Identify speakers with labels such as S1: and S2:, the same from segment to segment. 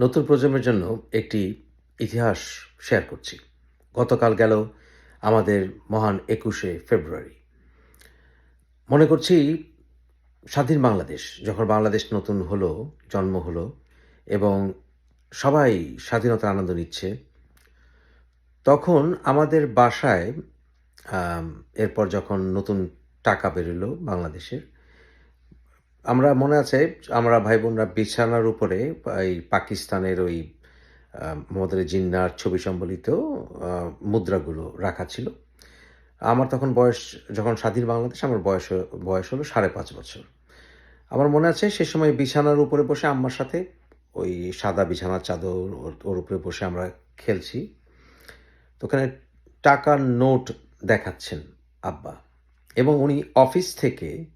S1: নতুন প্রজন্মের জন্য একটি ইতিহাস শেয়ার করছি। গতকাল গেল আমাদের মহান একুশে ফেব্রুয়ারি। মনে করছি স্বাধীন বাংলাদেশ, যখন বাংলাদেশ নতুন হলো, জন্ম হলো, এবং সবাই স্বাধীনতার আনন্দ নিচ্ছে, তখন আমাদের বাসায় এরপর যখন নতুন টাকা বেরোলো বাংলাদেশের আমরা মনে আছে, আমরা ভাই বোনরা বিছানার উপরে, এই পাকিস্তানের ওই আলী জিন্নার ছবি সম্বলিত মুদ্রাগুলো রাখা ছিল। আমার তখন বয়স, যখন স্বাধীন বাংলাদেশ, আমার বয়স বয়স হলো সাড়ে পাঁচ বছর। আমার মনে আছে, সে সময় বিছানার উপরে বসে আম্মার সাথে, ওই সাদা বিছানার চাদর ওর উপরে বসে আমরা খেলছি। তো ওখানে টাকার নোট দেখাচ্ছেন আব্বা। এবং উনি অফিস থেকে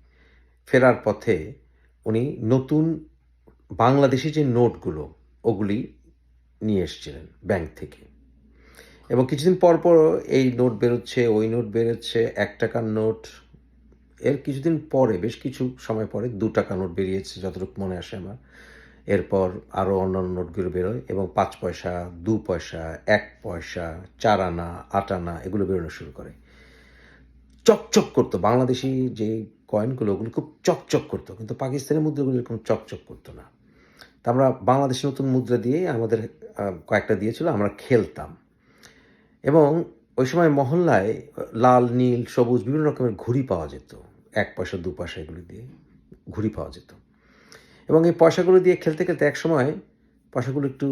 S1: ফেরার পথে উনি নতুন বাংলাদেশি যে নোটগুলো, ওগুলি নিয়ে এসেছিলেন ব্যাংক থেকে। এবং কিছুদিন পর পর এই নোট বেরোচ্ছে, ওই নোট বেরোচ্ছে, এক টাকার নোট। এর কিছুদিন পরে, বেশ কিছু সময় পরে দু টাকা নোট বেরিয়েছে, যতটুকু মনে আসে আমার। এরপর আরও অন্যান্য নোটগুলো বেরোয় এবং পাঁচ পয়সা, দু পয়সা, এক পয়সা, চার আনা, আট আনা এগুলো বেরোনো শুরু করে। চকচক করতো বাংলাদেশি যে কয়েনগুলো ওগুলো খুব চকচক করতো, কিন্তু পাকিস্তানি মুদ্রাগুলো এরকম চকচক করতো না। তা আমরা বাংলাদেশি নতুন মুদ্রা দিয়ে আমাদের কয়েকটা দিয়েছিল, আমরা খেলতাম। এবং ওই সময় মহল্লায় লাল, নীল, সবুজ বিভিন্ন রকমের ঘুড়ি পাওয়া যেত। এক পয়সা, দু পয়সা এগুলো দিয়ে ঘুড়ি পাওয়া যেত। এবং এই পয়সাগুলো দিয়ে খেলতে খেলতে এক সময় পয়সাগুলো একটু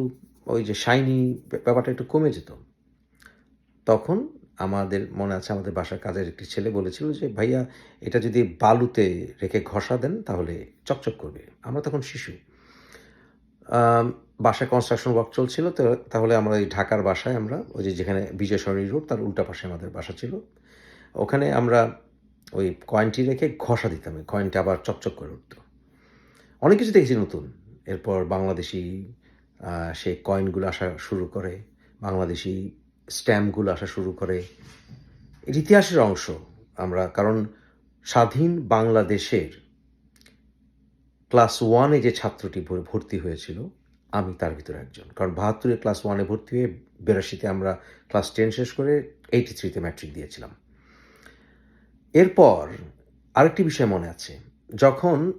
S1: ওই যে শাইনি ব্যাপারটা একটু কমে যেত। তখন আমাদের, মনে আছে আমাদের বাসার কাজের একটি ছেলে বলেছিল যে, ভাইয়া, এটা যদি বালুতে রেখে ঘষা দেন, তাহলে চকচক করবে। আমরা তখন শিশু। বাসায় কনস্ট্রাকশন ওয়ার্ক চলছিল, তো তাহলে আমরা ওই ঢাকার বাসায় আমরা, ওই যে যেখানে বিজয় সরণী রোড তার উল্টা পাশে আমাদের বাসা ছিল, ওখানে আমরা ওই কয়েনটি রেখে ঘষা দিতাম কয়েনটা আবার চকচক করে উঠতো। অনেক কিছু দেখেছি নতুন। এরপর বাংলাদেশি সেই কয়েনগুলো আসা শুরু করে, বাংলাদেশি স্ট্যাম্পগুলো আসা শুরু করে। এর ইতিহাসের অংশ আমরা, কারণ স্বাধীন বাংলাদেশের ক্লাস ওয়ানে যে ছাত্রটি ভর্তি হয়েছিল, আমি তার ভিতরে একজন। কারণ বাহাত্তরে ক্লাস ওয়ানে ভর্তি হয়ে বিরাশিতে আমরা ক্লাস টেন শেষ করে এইটি থ্রিতে ম্যাট্রিক দিয়েছিলাম। এরপর আরেকটি বিষয় মনে আছে। যখন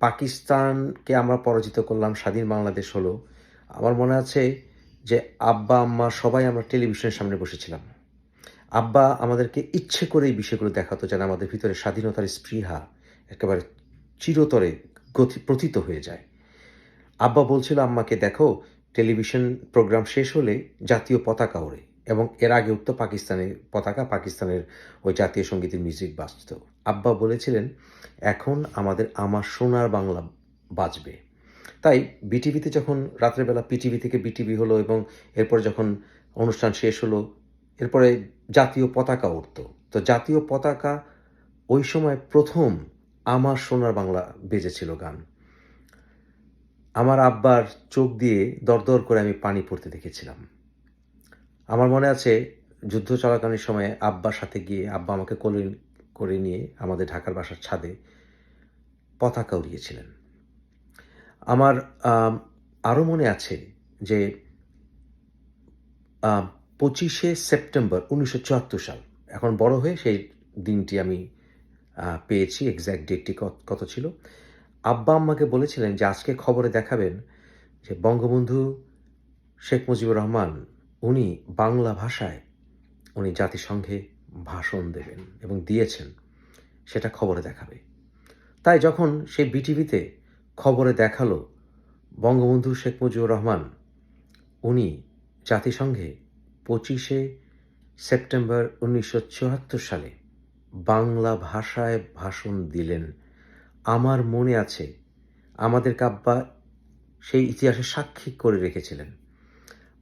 S1: পাকিস্তানকে আমরা পরাজিত করলাম, স্বাধীন বাংলাদেশ হলো, আমার মনে আছে যে আব্বা, আম্মা সবাই আমরা টেলিভিশনের সামনে বসেছিলাম। আব্বা আমাদেরকে ইচ্ছে করে এই বিষয়গুলো দেখাতো যেন আমাদের ভিতরে স্বাধীনতার স্পৃহা একেবারে চিরতরে গতি প্রথিত হয়ে যায়। আব্বা বলছিল, আম্মাকে দেখো, টেলিভিশন প্রোগ্রাম শেষ হলে জাতীয় পতাকা ওড়ে। এবং এর আগে উঠতো পাকিস্তানের পতাকা, পাকিস্তানের ওই জাতীয় সঙ্গীতের মিউজিক বাজত। আব্বা বলেছিলেন, এখন আমাদের আমার সোনার বাংলা বাজবে। তাই বিটিভিতে যখন রাত্রেবেলা পিটিভি থেকে বিটিভি হলো এবং এরপর যখন অনুষ্ঠান শেষ হলো, এরপরে জাতীয় পতাকা উঠতো। তো জাতীয় পতাকা ওই সময় প্রথম আমার সোনার বাংলা বেজেছিল গান। আমার আব্বার চোখ দিয়ে দরদর করে আমি পানি পড়তে দেখেছিলাম। আমার মনে আছে, যুদ্ধ চলাকালীন সময়ে আব্বার সাথে গিয়ে আব্বা আমাকে কোলে করে নিয়ে আমাদের ঢাকার বাসার ছাদে পতাকা উড়িয়েছিলেন। আমার আরও মনে আছে যে পঁচিশে সেপ্টেম্বর উনিশশো চুয়াত্তর সাল, এখন বড় হয়ে সেই দিনটি আমি পেয়েছি এক্স্যাক্ট ডেটটি কত- কত ছিল। আব্বা আম্মাকে বলেছিলেন যে, আজকে খবরে দেখাবেন যে বঙ্গবন্ধু শেখ মুজিবুর রহমান, উনি বাংলা ভাষায়, উনি জাতিসংঘে ভাষণ দেবেন এবং দিয়েছেন, সেটা খবরে দেখাবে। তাই যখন সেই বিটিভিতে খবরে দেখাল বঙ্গবন্ধু শেখ মুজিবুর রহমান। উনি জাতিসংঘে পঁচিশে সেপ্টেম্বর উনিশশো চুয়াত্তর সালে বাংলা ভাষায় ভাষণ দিলেন। আমার মনে আছে, আমাদের আব্বা সেই ইতিহাসে সাক্ষী করে রেখেছিলেন।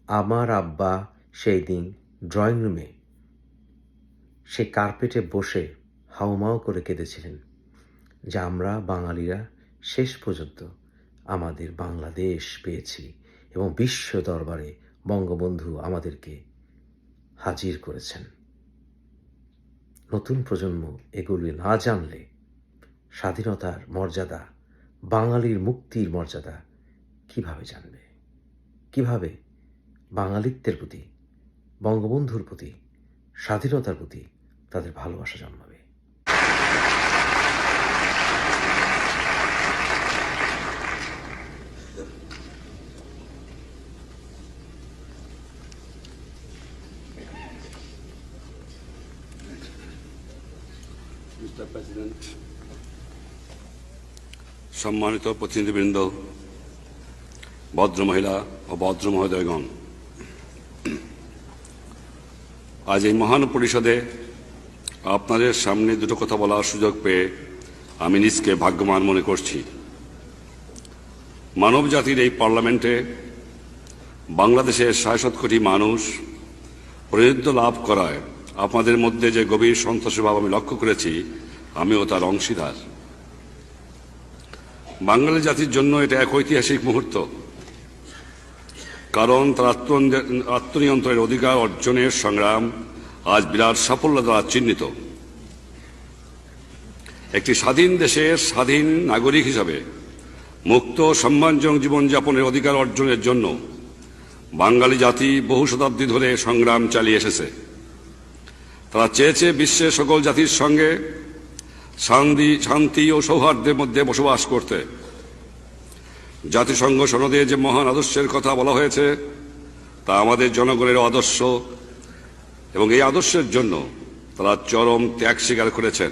S1: আমার আব্বা সেই দিন ড্রয়িং রুমে সে কার্পেটে বসে হাউমাউ করে কেঁদেছিলেন, যে আমরা বাঙালিরা শেষ পর্যন্ত আমাদের বাংলাদেশ পেয়েছি এবং বিশ্ব দরবারে বঙ্গবন্ধু আমাদেরকে হাজির করেছেন। নতুন প্রজন্ম এগুলি না জানলে স্বাধীনতার মর্যাদা, বাঙালির মুক্তির মর্যাদা কীভাবে জানবে? কীভাবে বাঙালিত্বের প্রতি, বঙ্গবন্ধুর প্রতি, স্বাধীনতার প্রতি তাদের ভালোবাসা জন্মাবে?
S2: প্রেসিডেন্ট সম্মানিত প্রতিনিধিবৃন্দ ভদ্র মহিলা ও ভদ্র মহোদয়গণ আজ এই মহান পরিষদে আপনাদের সামনে দুটো কথা বলার সুযোগ পেয়ে আমি নিজকে ভাগ্যবান মনে করছি। মানব জাতির এই পার্লামেন্টে বাংলাদেশের সাড়ে কোটি মানুষ প্রতিনিধিত্ব লাভ করায় আপনাদের মধ্যে যে গভীর সন্তোষের ভাব আমি লক্ষ্য করেছি আমিও তার অংশীদার। বাঙালি জাতির জন্য এটা এক ঐতিহাসিক মুহূর্ত। কারণ তার আত্ম- আত্মনিয়ন্ত্রণের অধিকার অর্জনের সংগ্রাম আজ বিরাট সাফল্য দ্বারা চিহ্নিত। একটি স্বাধীন দেশের স্বাধীন নাগরিক হিসাবে মুক্ত সম্মানজনক জীবনযাপনের অধিকার অর্জনের জন্য বাঙালি জাতি বহু শতাব্দী ধরে সংগ্রাম চালিয়ে এসেছে। তারা চেয়েছে বিশ্বের সকল জাতির সঙ্গে শান্তি শান্তি ও সৌহার্দ্যের মধ্যে বসবাস করতে। জাতিসংঘ সনদে যে মহান আদর্শের কথা বলা হয়েছে, তা আমাদের জনগণের আদর্শ এবং এই আদর্শের জন্য তারা চরম ত্যাগ স্বীকার করেছেন।